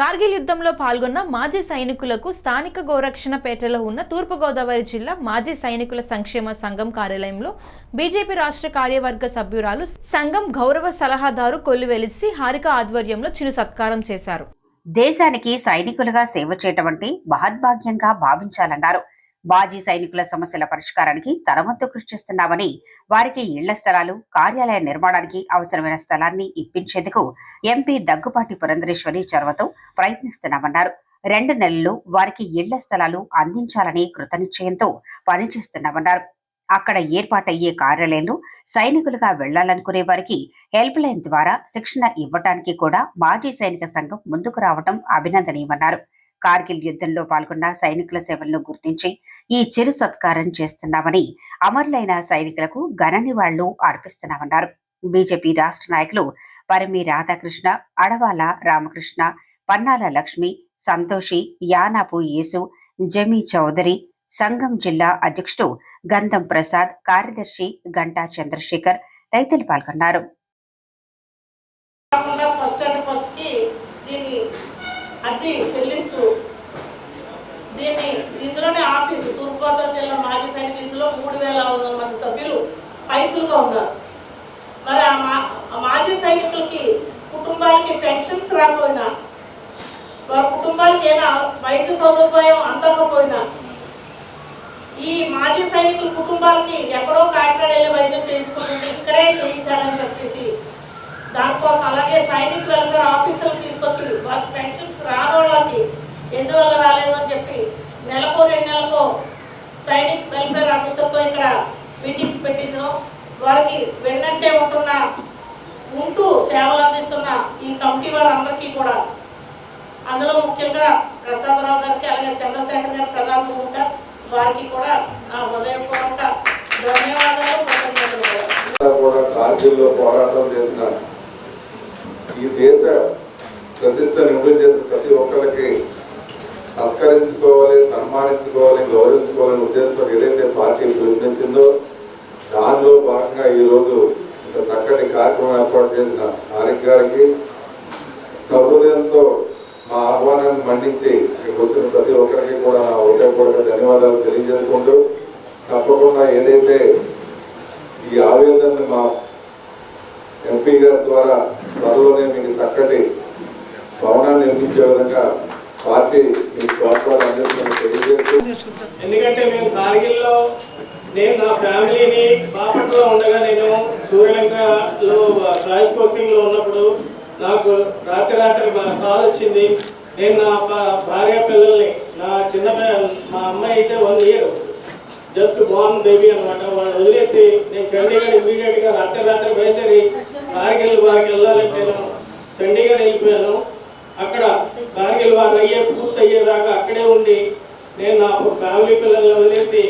కార్గిల్ యుద్ధంలో పాల్గొన్న మాజీ సైనికులకు స్థానిక గోరక్షణపేటలో ఉన్న తూర్పుగోదావరి జిల్లా మాజీ సైనికుల సంక్షేమ సంఘం కార్యాలయంలో బీజేపీ రాష్ట్ర కార్యవర్గ సభ్యురాలు సంఘం గౌరవ సలహాదారు కొల్లువెలిసి హారిక ఆధ్వర్యంలో చిరు సత్కారం చేశారు. దేశానికి సైనికులుగా సేవ చేయటం అంటే మహద్భాగ్యంగా భావించాలన్నారు. మాజీ సైనికుల సమస్యల పరిష్కారానికి తన వంతు కృషి చేస్తున్నామని వారికి ఇళ్ళ స్థలాలు కార్యాలయ నిర్మాణానికి అవసరమైన స్థలాన్ని ఇప్పించేందుకు ఎంపీ దగ్గుపాటి పురంధరేశ్వరి చొరవతో ప్రయత్నిస్తున్నామన్నారు. రెండు నెలలు వారికి ఇళ్ళ స్థలాలు అందించాలని కృతనిశ్చయంతో పనిచేస్తున్నామన్నారు. అక్కడ ఏర్పాటయ్యే కార్యాలయంలో సైనికులుగా వెళ్ళాలనుకునే వారికి హెల్ప్ లైన్ ద్వారా శిక్షణ ఇవ్వటానికి కూడా మాజీ సైనిక సంఘం ముందుకు రావటం అభినందనీయమన్నారు. కార్గిల్ యుద్ధంలో పాల్గొన్న సైనికుల సేవలను గుర్తించి ఈ చిరు సత్కారం చేస్తున్నామని అమరులైన సైనికులకు ఘన నివాళులు అర్పిస్తున్నామన్నారు. బీజేపీ రాష్ట్ర నాయకులు పరమి రాధాకృష్ణ అడవాల రామకృష్ణ పన్నాల లక్ష్మి సంతోషి యానాపు యేసు జమి చౌదరి సంఘం జిల్లా అధ్యక్షుడు గంధం ప్రసాద్ కార్యదర్శి గంటా చంద్రశేఖర్ తదితరులు పాల్గొన్నారు. అద్దె చెల్లిస్తూ దీన్ని ఇందులోనే ఆఫీసు తూర్పుగోదావరి జిల్లా మాజీ సైనికులు ఇందులో మూడు వేల ఐదు వందల మంది సభ్యులు పైచులుగా ఉన్నారు. మరి ఆ మా మాజీ సైనికులకి కుటుంబాలకి పెన్షన్స్ రాకపోయినా వారి కుటుంబాలకి ఏమైనా వైద్య సదుపాయం అందకపోయినా ఈ మాజీ సైనికుల కుటుంబాలకి ఎక్కడో కాకినాడ వెళ్ళి వైద్యం చేయించుకుంటుంది ఇక్కడే చేయించాలని చెప్పేసి దానికోసం అలాగే సైనిక వెల్ఫేర్ ఆఫీసర్లు తీసుకొచ్చి వారికి పెన్షన్స్ వారికి వెన్నంటే ఉంటున్న ఉంటూ సేవలు అందిస్తున్న ఈ కమిటీ వారందరికీ కూడా అందులో ముఖ్యంగా ప్రసాదరావు గారికి అలాగే చంద్రశేఖర్ గారు ప్రధాన ఉంటారు వారికి కూడా నా హృదయపూర్వక ధన్యవాదాలు కూడా. కూడా కార్గిల్లో పోరాటం చేసిన ఈ దేశ ప్రతిష్ట నింపులు చేసిన ప్రతి ఒక్కరికి సత్కరించుకోవాలి సన్మానించుకోవాలి గౌరవించుకోవాలనే ఉద్దేశంతో ఏదైతే పార్టీ ప్రయత్నించిందో దానిలో భాగంగా ఈరోజు ఇంత చక్కటి కార్యక్రమం ఏర్పాటు చేసిన హారిక్ గారికి సహృదయంతో మా ఆహ్వానాన్ని మన్నించి మీకు వచ్చిన ప్రతి ఒక్కరికి కూడా నా కూడా ధన్యవాదాలు తెలియజేసుకుంటూ తప్పకుండా ఏదైతే ఈ ఆవేదనని మా ఎంపీ గారి ద్వారా త్వరలోనే మీకు చక్కటి భవనాన్ని నిర్మించే విధంగా పార్టీ మీకు ప్రోత్సాహం అందిస్తుందని తెలియజేస్తూ ఎందుకంటే మేము కార్గిల్లో నేను నా ఫ్యామిలీని బాపట్లో ఉండగా నేను సూర్యలంకలో రాయిస్ పోస్టింగ్లో ఉన్నప్పుడు నాకు రాత్రి రాత్రి మా కాల్ వచ్చింది. నేను నా భార్య పిల్లల్ని నా చిన్న మా అమ్మాయి అయితే one year just born baby అనమాట వాళ్ళు వదిలేసి నేను చండీగఢ్ ఇమీడియట్గా రాత్రి రాత్రి బయలుదేరి కార్గిల్ వారికి వెళ్ళాలంటే నేను చండీగఢ్ వెళ్ళిపోయాను. అక్కడ కార్గిల్ వారు అయ్యే పూర్తి అయ్యేదాకా అక్కడే ఉండి నేను నా ఫ్యామిలీ పిల్లల్ని వదిలేసి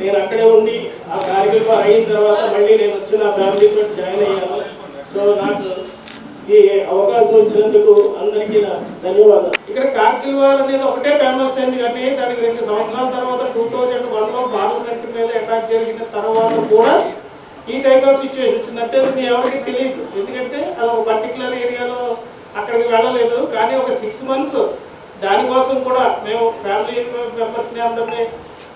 నేను అక్కడే ఉండి ఆ కార్యక్రమం అయిన తర్వాత మళ్ళీ నేను వచ్చి నా ఫ్యామిలీతో జాయిన్ అయ్యాను. సో నాకు ఈ అవకాశం ఇచ్చినందుకు అందరికీ నా ధన్యవాదాలు. ఇక్కడ కార్గిల్ వార్ అనేది ఒకటే ఫేమస్ అయింది కానీ దానికి రెండు సంవత్సరాల తర్వాత టూ థౌజండ్ వన్లో మీద అటాక్ జరిగిన తర్వాత కూడా ఈ టైప్ ఆఫ్ సిచ్యువేషన్ వచ్చిందంటే అది ఎవరికి తెలియదు. ఎందుకంటే అది ఒక పర్టికులర్ ఏరియాలో అక్కడికి వెళ్ళలేదు. కానీ ఒక సిక్స్ మంత్స్ దానికోసం కూడా మేము ఫ్యామిలీ మెంబర్స్ని అందరినీ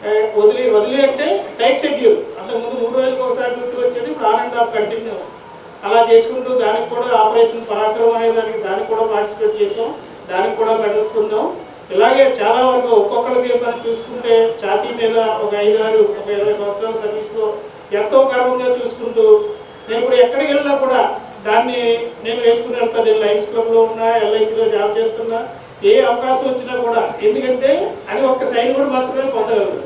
Eh, వదిలి వదిలి అంటే టైట్ షెడ్యూల్ అంతకుముందు మూడు రోజులకు ఒకసారి డ్యూటీ వచ్చేది ఇప్పుడు ఆన్ అండ్ ఆఫ్ కంటిన్యూ అలా చేసుకుంటూ దానికి కూడా ఆపరేషన్ పరాక్రమం అనే దానికి దానికి కూడా పార్టిసిపేట్ చేసాం. దానికి కూడా మెడల్స్ పొందాం. ఇలాగే చాలా వరకు ఒక్కొక్కరికి మనం చూసుకుంటే ఛాతీ మీద ఒక ఐదు ఆరు ఒక ఇరవై సంవత్సరాల సర్వీస్లో ఎంతో గర్వంగా చూసుకుంటూ నేను ఇప్పుడు ఎక్కడికి వెళ్ళినా కూడా దాన్ని నేను వేసుకుని వెళ్తాను నేను లైన్స్ క్లబ్లో ఉన్నా ఎల్ఐసిలో జాబ్ చేస్తున్నా ఏ అవకాశం వచ్చినా కూడా. ఎందుకంటే అది ఒక్క సైన్ కూడా మాత్రమే పొందగలరు